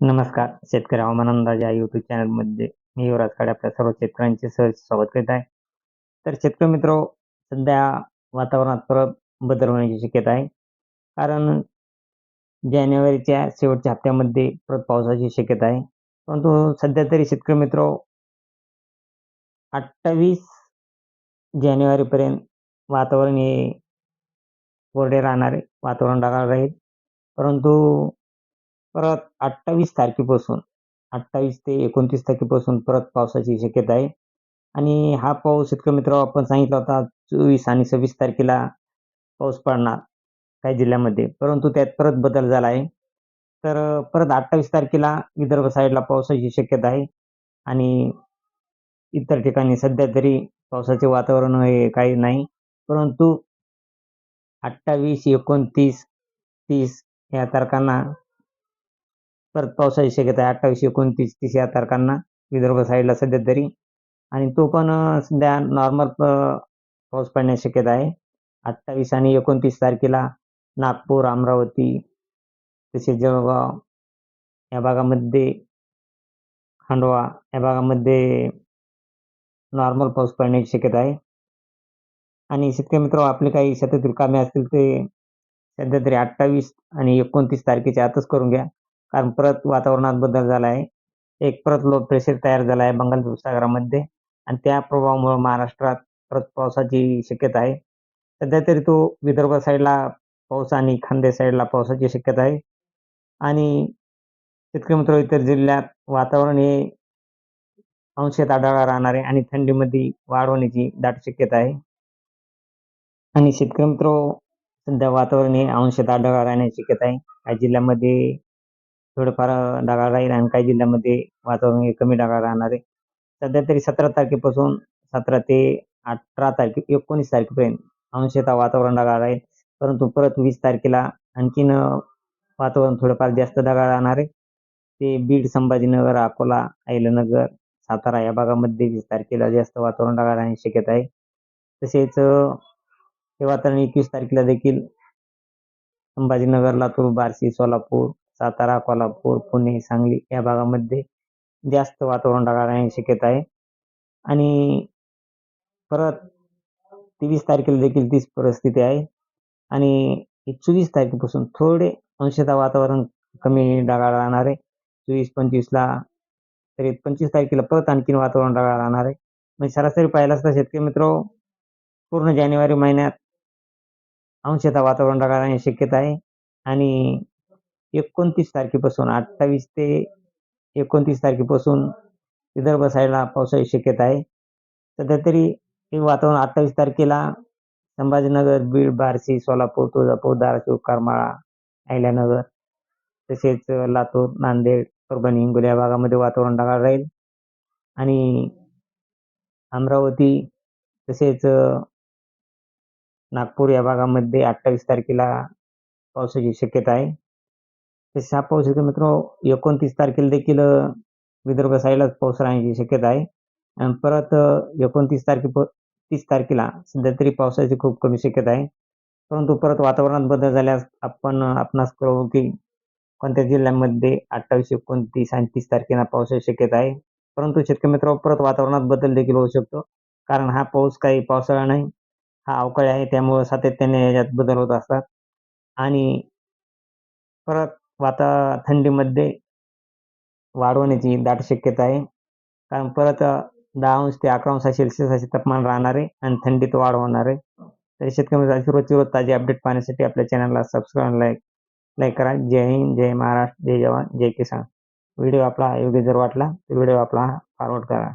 नमस्कार. शेतकरी हवामान अंदाज या युट्यूब चॅनलमध्ये मी युवराज खाडे आपल्या सर्व शेतकऱ्यांचे सहज स्वागत करीत आहे. तर शेतकरी मित्र सध्या वातावरणात परत बदल होण्याची शक्यता आहे. कारण जानेवारीच्या शेवटच्या हप्त्यामध्ये परत पावसाची शक्यता आहे. परंतु सध्या तरी शेतकरी मित्र अठ्ठावीस जानेवारीपर्यंत वातावरण हे कोरडे राहणारे वातावरण ढगाळ राहील. परंतु परत अठ्ठावीस तारखेपासून अठ्ठावीस ते एकोणतीस तारखेपासून परत पावसाची शक्यता आहे. आणि हा पाऊस इतकं मित्र आपण सांगितला होता चोवीस आणि सव्वीस तारखेला पाऊस पडणार काही जिल्ह्यामध्ये परंतु त्यात परत बदल झाला आहे. तर परत अठ्ठावीस तारखेला विदर्भ साईडला पावसाची शक्यता आहे. आणि इतर ठिकाणी सध्या तरी पावसाचे वातावरण हे काही नाही परंतु अठ्ठावीस एकोणतीस तीस या तारखांना परत पावसाची शक्यता आहे अठ्ठावीस एकोणतीस तीस या तारखांना विदर्भ साईडला सध्या तरी. आणि तो पण सध्या नॉर्मल पाऊस पडण्याची शक्यता आहे. अठ्ठावीस आणि एकोणतीस तारखेला नागपूर अमरावती तसेच जळगाव या भागामध्ये खांडवा या भागामध्ये नॉर्मल पाऊस पडण्याची शक्यता आहे. आणि शेतकरी मित्र आपले काही शेतातील कामे असतील ते सध्या तरी अठ्ठावीस आणि एकोणतीस तारखेच्या आतच करून घ्या. कारण परत वातावरणात बदल झाला आहे एक परत लो प्रेशर तयार झाला आहे बंगाल उपसागरामध्ये आणि त्या प्रभावामुळे महाराष्ट्रात परत पावसाची शक्यता आहे. सध्या तरी तो विदर्भ साईडला पाऊस आणि खांदे साईडला पावसाची शक्यता आहे. आणि शेतकरी मित्र इतर जिल्ह्यात वातावरण हे अंशात आढळा राहणार आहे आणि थंडीमध्ये वाढ होण्याची दाट शक्यता आहे. आणि शेतकरी मित्र सध्या वातावरण हे अंशात आढळा राहण्याची शक्यता आहे. काही जिल्ह्यामध्ये थोडंफार ढगाळ राहील आणि काही जिल्ह्यामध्ये वातावरण हे कमी ढगाळ राहणार आहे. सध्या तरी सतरा तारखेपासून सतरा ते अठरा तारखे एकोणीस तारखेपर्यंत अंशतः वातावरण ढगाळ राहील. परंतु परत वीस तारखेला आणखीन वातावरण थोडंफार जास्त ढगाळ राहणार आहे. ते बीड संभाजीनगर अकोला अहिल्यानगर सातारा या भागामध्ये वीस तारखेला जास्त वातावरण ढगाळ राहण्याची शक्यता आहे. तसेच हे वातावरण एकवीस तारखेला देखील संभाजीनगर लातूर बार्शी सोलापूर सातारा कोल्हापूर पुणे सांगली या भागामध्ये जास्त वातावरण ढगाळ राहण्याची शक्यता आहे. आणि परत तेवीस तारखेला देखील तीच परिस्थिती आहे. आणि चोवीस तारखेपासून थोडे अंशतः वातावरण कमी ढगाळ राहणार आहे. चोवीस पंचवीसला तरी पंचवीस तारखेला परत आणखीन वातावरण ढगाळ राहणार आहे. म्हणजे सरासरी पाहिलं असता शेतकरी मित्र पूर्ण जानेवारी महिन्यात अंशतः वातावरण ढगाळ राहण्याची शक्यता आहे. आणि एकोणतीस तारखेपासून अठ्ठावीस ते एकोणतीस तारखेपासून विदर्भ साईडला पावसाची शक्यता आहे. सध्या तरी हे वातावरण अठ्ठावीस तारखेला संभाजीनगर बीड बार्शी सोलापूर तुळजापूर धाराशिव करमाळा अहिल्यानगर तसेच लातूर नांदेड परभणी हिंगोली या भागामध्ये वातावरण ढगाळ राहील. आणि अमरावती तसेच नागपूर या भागामध्ये अठ्ठावीस तारखेला पावसाची शक्यता आहे. तसेच हा पाऊस येतो मित्र एकोणतीस तारखेला देखील विदर्भ साईडलाच पाऊस राहण्याची शक्यता आहे. आणि परत एकोणतीस तारखे तीस तारखेला सध्या तरी पावसाची खूप कमी शक्यता आहे. परंतु परत वातावरणात बदल झाल्यास आपण आपणास कळवू की कोणत्या जिल्ह्यांमध्ये अठ्ठावीस एकोणतीस आणि तीस तारखेला पावसाची शक्यता आहे. परंतु शेतकरी मित्र परत वातावरणात बदल देखील होऊ शकतो. कारण हा पाऊस काही पावसाळा नाही. हा अवकाळी आहे त्यामुळे सातत्याने याच्यात बदल होत असतात. आणि परत वाता थंडीमध्ये वाढ होण्याची दाट शक्यता आहे. कारण परत दहा अंश ते अकरा अंश सेल्सिअस असे तापमान राहणार आहे आणि थंडीत वाढ होणार आहे. तर शेतकरी रोजची रोज ताजे अपडेट पाहण्यासाठी आपल्या चॅनलला सबस्क्राईब लाईक लाईक करा. जय हिंद जय महाराष्ट्र जय जवान जय किसान. व्हिडिओ आपला योग्य जर वाटला तर व्हिडिओ आपला फॉरवर्ड करा.